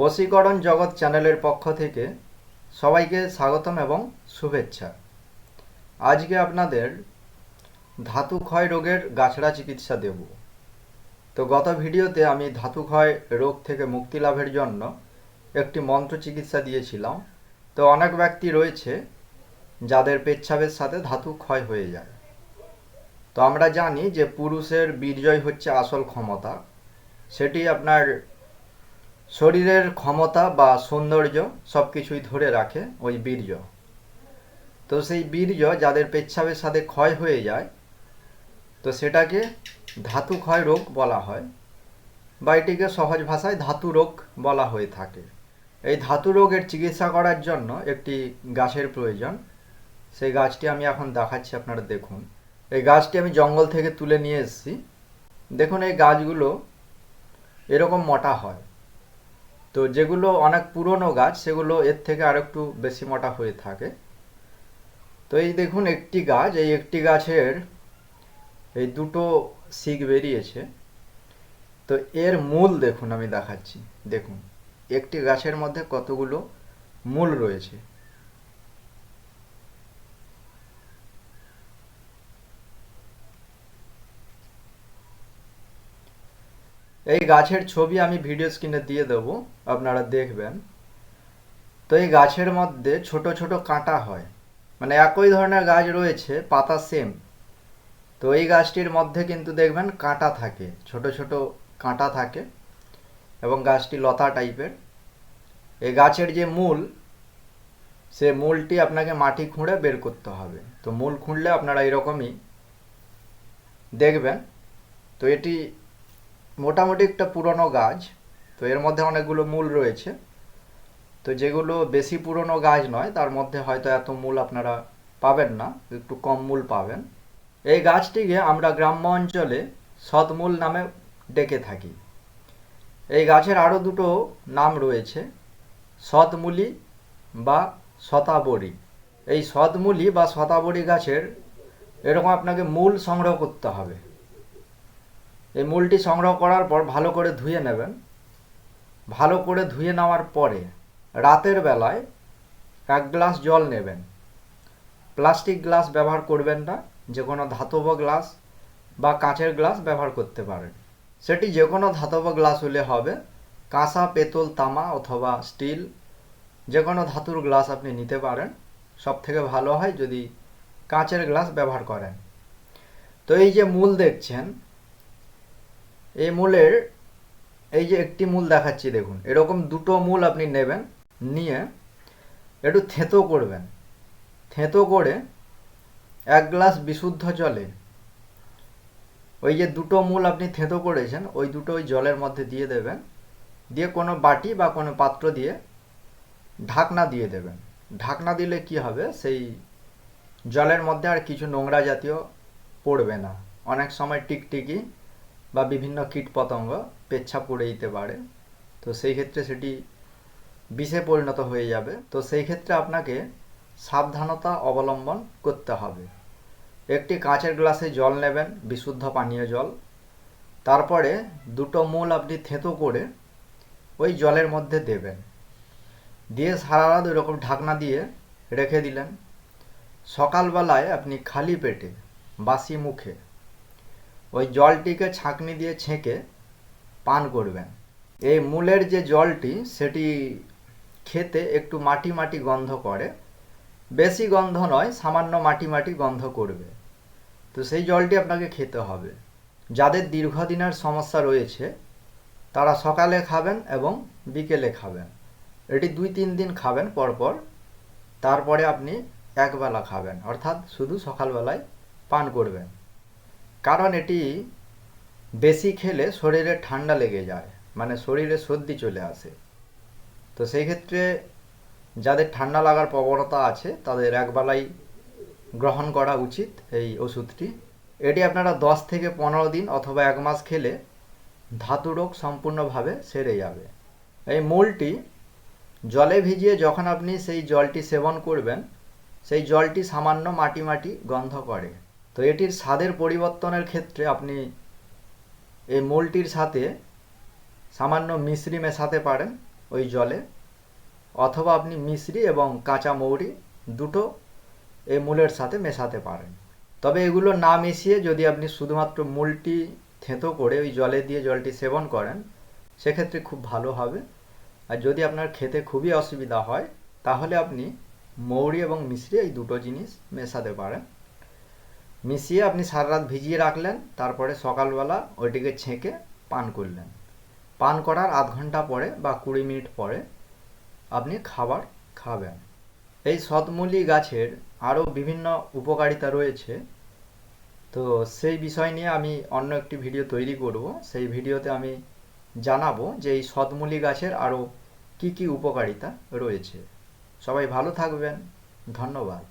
বশীকরণ জগৎ চ্যানেলের পক্ষ থেকে সবাইকে স্বাগতম এবং শুভেচ্ছা। আজকে আপনাদের ধাতু ক্ষয় রোগের গাছড়া চিকিৎসা দেব। তো গত ভিডিওতে আমি ধাতু ক্ষয় রোগ থেকে মুক্তি লাভের জন্য একটি মন্ত্র চিকিৎসা দিয়েছিলাম। তো অনেক ব্যক্তি রয়েছে যাদের পেচ্ছাবের সাথে ধাতু ক্ষয় হয়ে যায়। তো আমরা জানি যে পুরুষের বীর্যই হচ্ছে আসল ক্ষমতা। সেটি আপনার শরীরের ক্ষমতা বা সৌন্দর্য সব কিছুই ধরে রাখে ওই বীর্য। তো সেই বীর্য যাদের পেচ্ছাবের সাথে ক্ষয় হয়ে যায়, তো সেটাকে ধাতু ক্ষয় রোগ বলা হয় বা এটিকে সহজ ভাষায় ধাতু রোগ বলা হয়ে থাকে। এই ধাতু রোগের চিকিৎসা করার জন্য একটি গাছের প্রয়োজন। সেই গাছটি আমি এখন দেখাচ্ছি, আপনারা দেখুন। এই গাছটি আমি জঙ্গল থেকে তুলে নিয়ে এসেছি। দেখুন, এই গাছগুলো এরকম মোটা হয়। তো যেগুলো অনেক পুরনো গাছ, সেগুলো এর থেকে আর একটু বেশি মোটা হয়ে থাকে। তো এই দেখুন একটি গাছ, এই একটি গাছের এই দুটো শিক বেরিয়েছে। তো এর মূল দেখুন, আমি দেখাচ্ছি। দেখুন, একটি গাছের মধ্যে কতগুলো মূল রয়েছে। এই গাছের ছবি আমি ভিডিও স্ক্রিনে দিয়ে দেব, আপনারা দেখবেন। তো এই গাছের মধ্যে ছোট ছোট কাঁটা হয়। মানে একই ধরনের গাছ রয়েছে, পাতা সেম তো এই গাছটির মধ্যে কিন্তু দেখবেন কাঁটা থাকে, ছোট ছোট কাঁটা থাকে এবং গাছটি লতা টাইপের এই গাছের যে মূল, সে মূলটি আপনাকে মাটি খুঁড়ে বের করতে হবে। তো মূল খুঁড়লে আপনারা এরকমই দেখবেন। তো এটি মোটামুটি একটা পুরনো গাছ, তো এর মধ্যে অনেকগুলো মূল রয়েছে। তো যেগুলো বেশি পুরনো গাছ নয়, তার মধ্যে হয়তো এত মূল আপনারা পাবেন না, একটু কম মূল পাবেন। এই গাছটিকে আমরা গ্রাম্য অঞ্চলে সদমূল নামে ডেকে থাকি। এই গাছের আরও দুটো নাম রয়েছে সদমূলি বা শতাবরী এই সদমূলি বা শতাবরী গাছের এরকম আপনাকে মূল সংগ্রহ করতে হবে। এই মূলটি সংগ্রহ করার পর ভালো করে ধুয়ে নেবেন। ভালো করে ধুয়ে নেওয়ার পরে রাতের বেলায় এক গ্লাস জল নেবেন। প্লাস্টিক গ্লাস ব্যবহার করবেন না যে কোনো ধাতব গ্লাস বা কাঁচের গ্লাস ব্যবহার করতে পারেন। সেটি যে কোনো ধাতব গ্লাস হলে হবে কাঁসা পেতল, তামা অথবা স্টিল যে কোনো ধাতুর গ্লাস আপনি নিতে পারেন। সব থেকে ভালো হয় যদি কাঁচের গ্লাস ব্যবহার করেন। তো এই যে মূল দেখছেন এই মূলের, এই যে একটি মূল দেখাচ্ছি দেখুন, এরকম দুটো মূল আপনি নেবেন, নিয়ে একটু থেঁতো করবেন। থেঁতো করে এক গ্লাস বিশুদ্ধ জলে ওই যে দুটো মূল আপনি থেঁতো করেছেন, ওই দুটো ওই জলের মধ্যে দিয়ে দেবেন। দিয়ে কোনো বাটি বা কোনো পাত্র দিয়ে ঢাকনা দিয়ে দেবেন। ঢাকনা দিলে কি হবে? সেই জলের মধ্যে আর কিছু নোংরা জাতীয় পড়বে না। অনেক সময় টিকটিকি বা বিভিন্ন কীটপতঙ্গ পেচ্ছাপ করে দিতে পারে। তো সেই ক্ষেত্রে সেটি বিষে পরিণত হয়ে যাবে। তো সেই ক্ষেত্রে আপনাকে সাবধানতা অবলম্বন করতে হবে। একটি কাঁচের গ্লাসে জল নেবেন, বিশুদ্ধ পানীয় জল। তারপরে দুটো মূল আপনি থেঁতো করে ওই জলের মধ্যে দেবেন। দিয়ে সারা রাত ওইরকম ঢাকনা দিয়ে রেখে দিলেন। সকালবেলায় আপনি খালি পেটে, বাসি মুখে ওই জলটিকে ছাঁকনি দিয়ে ছেঁকে পান করবেন। এই মূলের যে জলটি, সেটি খেতে একটু মাটি মাটি গন্ধ করে। বেশি গন্ধ নয়, সামান্য মাটি মাটি গন্ধ করবে। তো সেই জলটি আপনাকে খেতে হবে। যাদের দীর্ঘদিনের সমস্যা রয়েছে, তারা সকালে খাবেন এবং বিকেলে খাবেন। এটি দুই তিন দিন খাবেন, পরপর। তারপরে আপনি একবেলা খাবেন, অর্থাৎ শুধু সকালবেলায় পান করবেন। কারণ এটি বেশি খেলে শরীরে ঠান্ডা লেগে যায় মানে শরীরে সর্দি চলে আসে। তো সেই ক্ষেত্রে যাদের ঠান্ডা লাগার প্রবণতা আছে, তাদের একবেলাই গ্রহণ করা উচিত এই ওষুধটি। এটি আপনারা দশ থেকে পনেরো দিন অথবা এক মাস খেলে ধাতু রোগ সম্পূর্ণভাবে সেরে যাবে। এই মূলটি জলে ভিজিয়ে যখন আপনি সেই জলটি সেবন করবেন, সেই জলটি সামান্য মাটি মাটি গন্ধ করে। তো এটির স্বাদের পরিবর্তনের ক্ষেত্রে আপনি এই মূলটির সাথে সামান্য মিশ্রি মেশাতে পারেন ওই জলে, অথবা আপনি মিশ্রি এবং কাঁচা মৌরি দুটো এই মূলের সাথে মেশাতে পারেন। তবে এগুলো না মিশিয়ে যদি আপনি শুধুমাত্র মূলটি থেঁতো করে ওই জলে দিয়ে জলটি সেবন করেন, সেক্ষেত্রে খুব ভালো হবে। আর যদি আপনার খেতে খুবই অসুবিধা হয়, তাহলে আপনি মৌরি এবং মিশ্রি এই দুটো জিনিস মেশাতে পারেন। মিশিয়ে আপনি সারা রাত ভিজিয়ে রাখলেন, তারপরে সকালবেলা ওইটিকে ছেঁকে পান করলেন। পান করার আধ ঘণ্টা পরে বা কুড়ি মিনিট পরে আপনি খাবার খাবেন। এই সতমূলি গাছের আরও বিভিন্ন উপকারিতা রয়েছে। তো সেই বিষয় নিয়ে আমি অন্য একটি ভিডিও তৈরি করব। সেই ভিডিওতে আমি জানাব যে এই সতমূলি গাছের আরও কী কী উপকারিতা রয়েছে। সবাই ভালো থাকবেন। ধন্যবাদ।